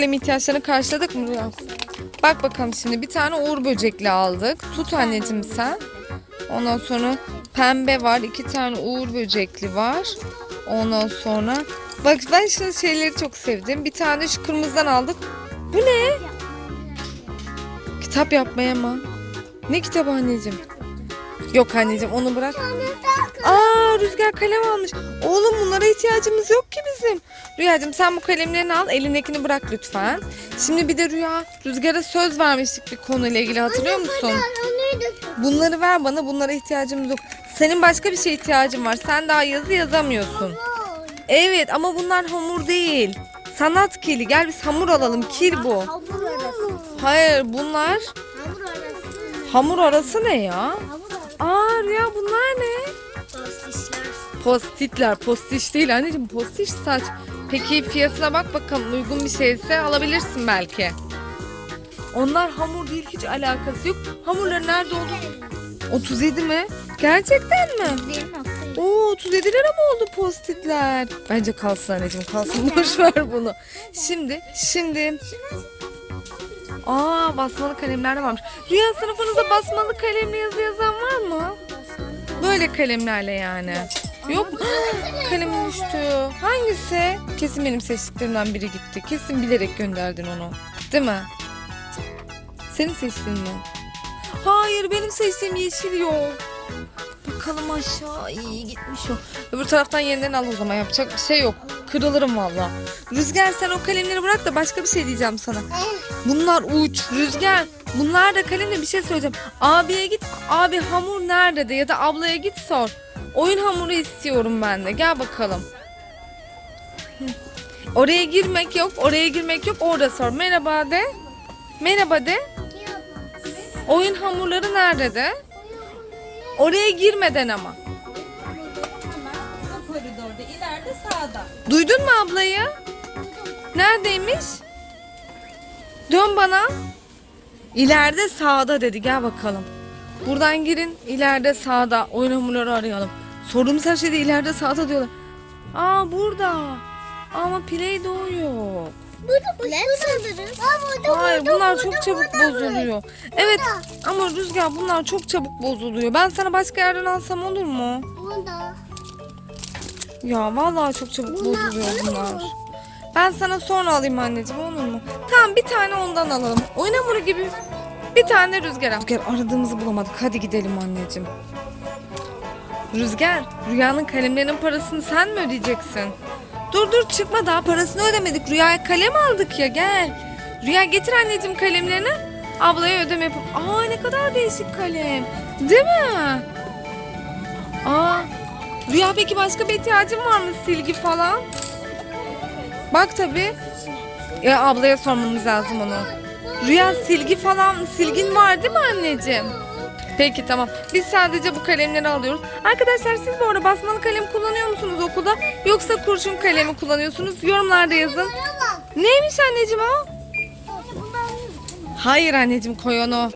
Kalem ihtiyaçlarını karşıladık mı Rüya? Bak bakalım şimdi bir tane uğur böcekli aldık. Tut anneciğim sen. Ondan sonra pembe var. iki tane uğur böcekli var. Ondan sonra bak ben şu şeyleri çok sevdim. Bir tane şu kırmızıdan aldık. Bu ne? Kitap yapmaya mı? Ne kitabı anneciğim? Yok anneciğim onu bırak. Aa Rüzgar kalem almış. Oğlum bunlara ihtiyacımız yok ki bizim. Rüyacığım sen bu kalemlerini al elindekini bırak lütfen. Şimdi bir de Rüya Rüzgar'a söz vermiştik bir konuyla ilgili hatırlıyor musun? Bunları ver bana bunlara ihtiyacımız yok. Senin başka bir şeye ihtiyacın var. Sen daha yazı yazamıyorsun. Evet ama bunlar hamur değil. Sanat kili. Gel biz hamur alalım. Kil bu. Hamur arası. Hayır bunlar Hamur arası. hamur arası ne ya? Hamur arası. Aa Rüya bunlar ne? Postitler, postiş değil anneciğim postiş saç. Peki fiyatına bak bakalım uygun bir şeyse alabilirsin belki. Onlar hamur değil hiç alakası yok. Hamurların nerede olduğu 37 mi? Gerçekten mi? Oo 37 lira mı oldu postitler? Bence kalsın anneciğim kalsın boş ver bunu. Şimdi şimdi Aa basmalı kalemler de varmış. Rüya sınıfınızda basmalı kalemle yazı yazan var mı? Böyle kalemlerle yani. Yok mu? Kalemim düştü. Hangisi? Kesin benim seçtiklerimden biri gitti. Kesin bilerek gönderdin onu. Değil mi? Senin seçtiğin mi? Hayır benim seçtiğim yeşil yok. Bakalım aşağı iyi gitmiş o. Öbür taraftan yeniden al o zaman yapacak bir şey yok. Kırılırım valla. Rüzgar sen o kalemleri bırak da başka bir şey diyeceğim sana. Bunlar uç. Rüzgar bunlar da kalemle bir şey söyleyeceğim. Abiye git. Abi hamur nerede de ya da ablaya git sor. Oyun hamuru istiyorum ben de. Gel bakalım. Oraya girmek yok. Oraya girmek yok. Orada sor. Merhaba de. Merhaba de. Oyun hamurları nerede de? Oraya girmeden ama. Bu koridorda ileride sağda. Duydun mu ablayı? Neredeymiş? Dön bana. İleride sağda dedi. Gel bakalım. Buradan girin. İleride sağda. Oyun hamurları arayalım. Sorduğumuz her şeyde ileride sağda diyorlar. Aa burada. Ama play doğuyor. Burada lens alırız. Hayır bunlar çok çabuk bozuluyor. Evet ama Rüzgar bunlar çok çabuk bozuluyor. Ben sana başka yerden alsam olur mu? Burada. Ya vallahi çok çabuk bozuluyor bunlar. Ben sana sonra alayım anneciğim olur mu? Tamam bir tane ondan alalım. Oyun hamuru gibi bir tane rüzgar. Rüzgar aradığımızı bulamadık. Hadi gidelim anneciğim. Rüzgar, Rüya'nın kalemlerinin parasını sen mi ödeyeceksin? Dur dur çıkma daha parasını ödemedik. Rüya'ya kalem aldık ya gel. Rüya getir anneciğim kalemlerini. Ablaya ödeme yapıp. Aa ne kadar değişik kalem. Değil mi? Aa Rüya peki başka bir ihtiyacın var mı silgi falan? Bak tabi. Ya ablaya sormamız lazım onu. Rüya silgi falan silgin var değil mi anneciğim? Peki tamam. Biz sadece bu kalemleri alıyoruz. Arkadaşlar siz bu arada basmalı kalem kullanıyor musunuz okulda? Yoksa kurşun kalemi kullanıyorsunuz? Yorumlarda yazın. Neymiş anneciğim o? Hayır anneciğim koy onu.